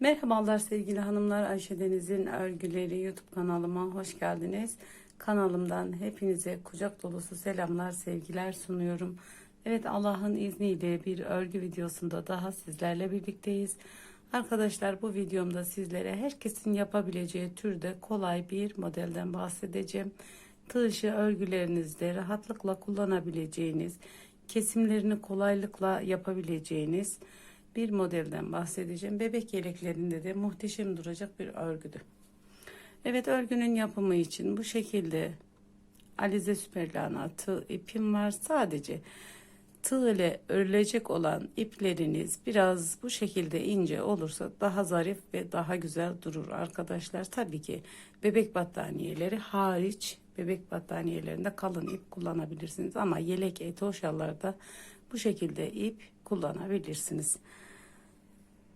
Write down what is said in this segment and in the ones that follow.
Merhabalar sevgili hanımlar. Ayşe Deniz'in örgüleri YouTube kanalıma hoş geldiniz. Kanalımdan hepinize kucak dolusu selamlar, sevgiler sunuyorum. Evet Allah'ın izniyle bir örgü videosunda daha sizlerle birlikteyiz. Arkadaşlar bu videomda sizlere herkesin yapabileceği türde kolay bir modelden bahsedeceğim. Tığ örgülerinizde rahatlıkla kullanabileceğiniz, kesimlerini kolaylıkla yapabileceğiniz bir modelden bahsedeceğim. Bebek yeleklerinde de muhteşem duracak bir örgüdü. Evet örgünün yapımı için bu şekilde alize süperlana tığ ipim var. Sadece tığ ile örülecek olan ipleriniz biraz bu şekilde ince olursa daha zarif ve daha güzel durur arkadaşlar. Tabii ki bebek battaniyeleri hariç bebek battaniyelerinde kalın ip kullanabilirsiniz ama yelek etoşalarda bu şekilde ip kullanabilirsiniz.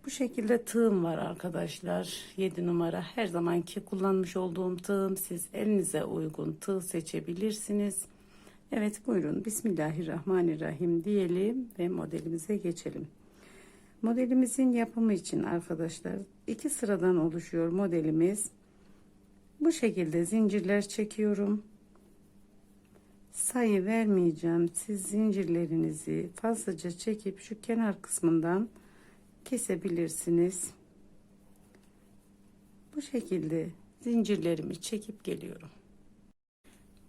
Bu şekilde tığım var arkadaşlar. 7 numara her zamanki kullanmış olduğum tığım. Siz elinize uygun tığ seçebilirsiniz. Evet buyurun Bismillahirrahmanirrahim diyelim ve modelimize geçelim. Modelimizin yapımı için arkadaşlar iki sıradan oluşuyor modelimiz. Bu şekilde zincirler çekiyorum. Sayı vermeyeceğim. Siz zincirlerinizi fazlaca çekip şu kenar kısmından kesebilirsiniz. Bu şekilde zincirlerimi çekip geliyorum.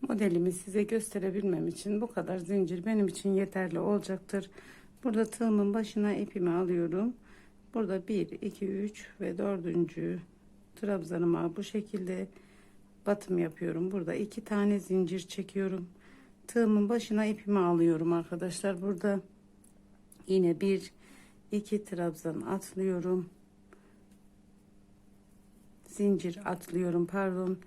Modelimi size gösterebilmem için bu kadar zincir benim için yeterli olacaktır. Burada tığımın başına ipimi alıyorum. Burada 1, 2, 3 ve 4. trabzanıma bu şekilde batım yapıyorum. Burada iki tane zincir çekiyorum. Tığımın başına ipimi alıyorum arkadaşlar. Burada yine bir iki trabzan atlıyorum. Zincir atlıyorum pardon.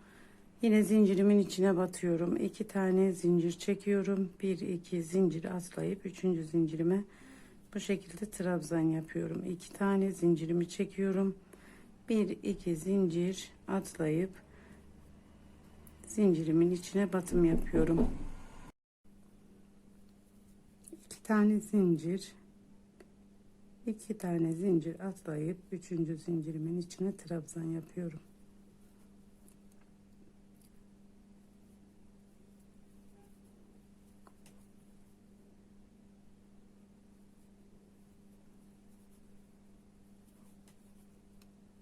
Yine zincirimin içine batıyorum. iki tane zincir çekiyorum. Bir iki zincir atlayıp üçüncü zincirime bu şekilde trabzan yapıyorum. iki tane zincirimi çekiyorum. Bir iki zincir atlayıp zincirimin içine batım yapıyorum. iki tane zincir iki tane zincir atlayıp üçüncü zincirimin içine trabzan yapıyorum.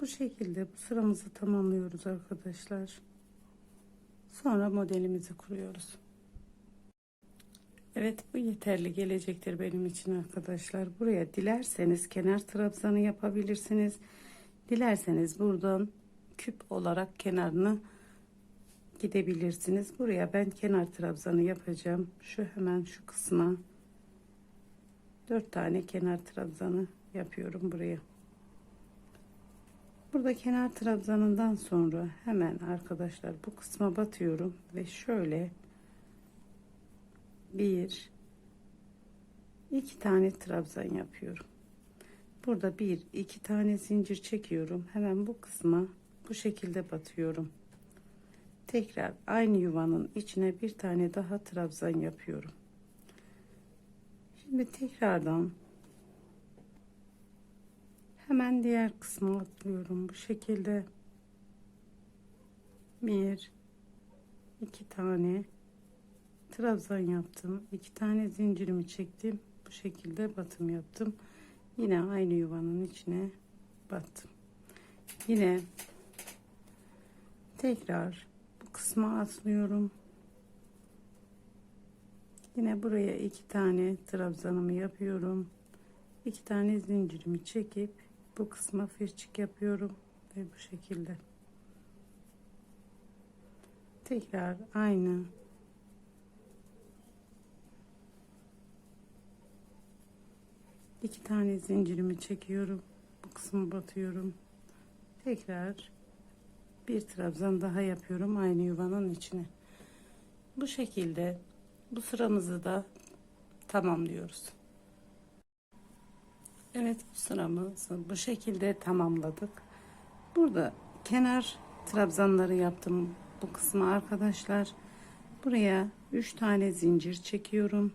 Bu şekilde bu sıramızı tamamlıyoruz arkadaşlar. Sonra modelimizi kuruyoruz. Evet bu yeterli gelecektir benim için arkadaşlar. Buraya dilerseniz kenar trabzanı yapabilirsiniz. Dilerseniz buradan küp olarak kenarını gidebilirsiniz. Buraya ben kenar trabzanı yapacağım. Şu hemen şu kısma dört tane kenar trabzanı yapıyorum buraya. Burada kenar trabzanından sonra hemen arkadaşlar bu kısma batıyorum ve şöyle bir iki tane trabzan yapıyorum. Burada bir iki tane zincir çekiyorum. Hemen bu kısma bu şekilde batıyorum. Tekrar aynı yuvanın içine bir tane daha trabzan yapıyorum. Şimdi tekrardan hemen diğer kısma atlıyorum. Bu şekilde. Bir iki tane. Trabzan yaptım. İki tane zincirimi çektim. Bu şekilde batım yaptım. Yine aynı yuvanın içine battım. Yine tekrar bu kısma atlıyorum. Yine buraya iki tane trabzanımı yapıyorum. İki tane zincirimi çekip bu kısma firçik yapıyorum ve bu şekilde. Tekrar aynı. İki tane zincirimi çekiyorum. Bu kısmı batıyorum. Tekrar bir trabzan daha yapıyorum aynı yuvanın içine. Bu şekilde bu sıramızı da tamamlıyoruz Evet bu sıramızı bu şekilde tamamladık. Burada kenar trabzanları yaptım bu kısmı arkadaşlar. Buraya 3 tane zincir çekiyorum.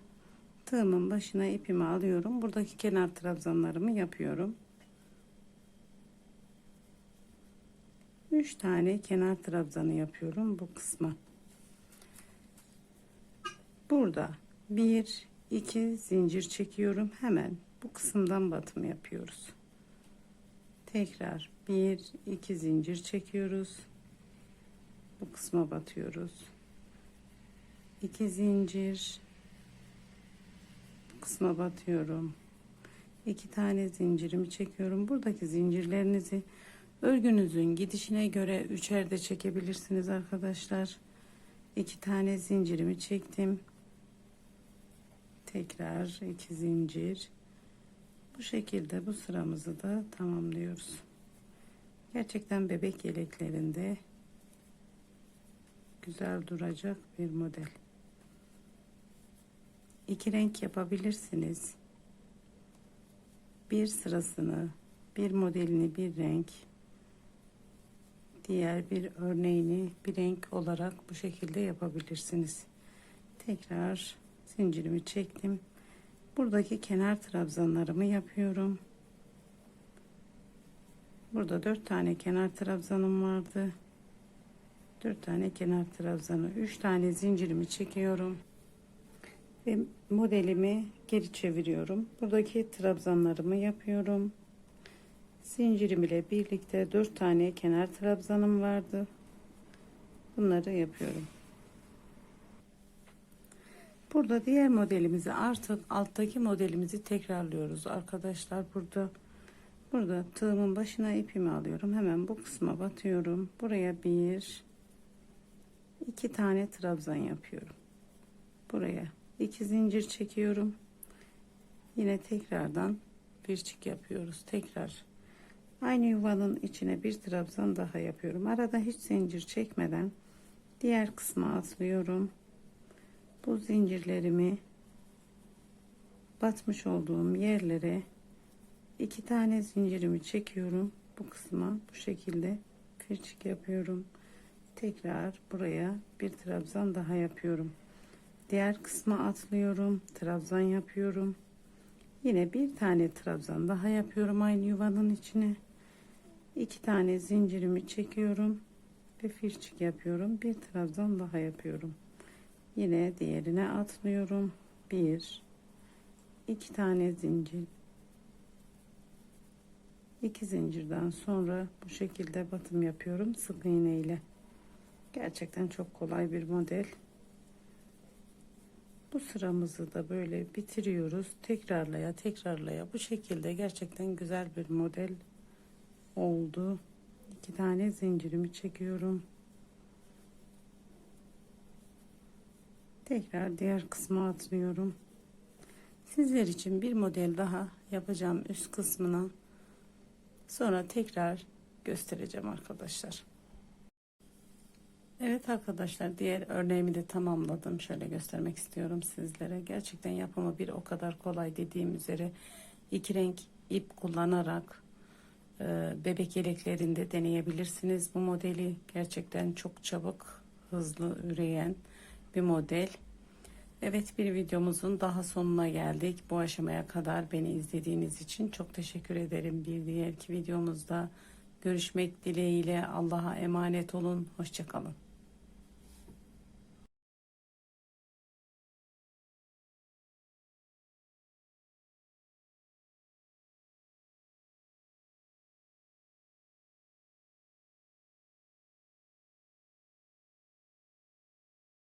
Tığımın başına ipimi alıyorum. Buradaki kenar trabzanlarımı yapıyorum. 3 tane kenar trabzanı yapıyorum bu kısma. Burada 1 2 zincir çekiyorum. Hemen bu kısımdan batım yapıyoruz. Tekrar 1 2 zincir çekiyoruz. Bu kısma batıyoruz. 2 zincir bu kısma batıyorum. 2 tane zincirimi çekiyorum. Buradaki zincirlerinizi örgünüzün gidişine göre üçer de çekebilirsiniz arkadaşlar. 2 tane zincirimi çektim. Tekrar 2 zincir. Bu şekilde bu sıramızı da tamamlıyoruz. Gerçekten bebek yeleklerinde güzel duracak bir model. İki renk yapabilirsiniz. Bir sırasını, bir modelini bir renk, diğer bir örneğini bir renk olarak bu şekilde yapabilirsiniz. Tekrar zincirimi çektim. Buradaki kenar trabzanlarımı yapıyorum. Burada dört tane kenar trabzanım vardı. Dört tane kenar trabzanı, üç tane zincirimi çekiyorum ve modelimi geri çeviriyorum. Buradaki trabzanlarımı yapıyorum. Zincirim ile birlikte dört tane kenar trabzanım vardı. Bunları yapıyorum. Burada diğer modelimizi artık alttaki modelimizi tekrarlıyoruz arkadaşlar. Burada burada tığımın başına ipimi alıyorum. Hemen bu kısma batıyorum. Buraya bir iki tane trabzan yapıyorum. Buraya iki zincir çekiyorum. Yine tekrardan bir çift yapıyoruz. Tekrar aynı yuvanın içine bir trabzan daha yapıyorum. Arada hiç zincir çekmeden diğer kısma atlıyorum bu zincirlerimi batmış olduğum yerlere iki tane zincirimi çekiyorum. Bu kısma bu şekilde kırçık yapıyorum. Tekrar buraya bir trabzan daha yapıyorum. Diğer kısma atlıyorum trabzan yapıyorum. Yine bir tane trabzan daha yapıyorum aynı yuvanın içine. İki tane zincirimi çekiyorum ve firçik yapıyorum. Bir trabzan daha yapıyorum yine diğerine atlıyorum bir iki tane zincir. İki zincirden sonra bu şekilde batım yapıyorum sık iğne ile. Gerçekten çok kolay bir model. Bu sıramızı da böyle bitiriyoruz. Tekrarlaya tekrarlaya. Bu şekilde gerçekten güzel bir model oldu. İki tane zincirimi çekiyorum tekrar diğer kısma atlıyorum. Sizler için bir model daha yapacağım üst kısmına. Sonra tekrar göstereceğim arkadaşlar. Evet arkadaşlar diğer örneğimi de tamamladım. Şöyle göstermek istiyorum sizlere. Gerçekten yapımı bir o kadar kolay dediğim üzere iki renk ip kullanarak e, bebek yeleklerinde deneyebilirsiniz bu modeli. Gerçekten çok çabuk hızlı üreyen bir model. Evet bir videomuzun daha sonuna geldik. Bu aşamaya kadar beni izlediğiniz için çok teşekkür ederim. Bir diğerki videomuzda görüşmek dileğiyle Allah'a emanet olun. Hoşçakalın.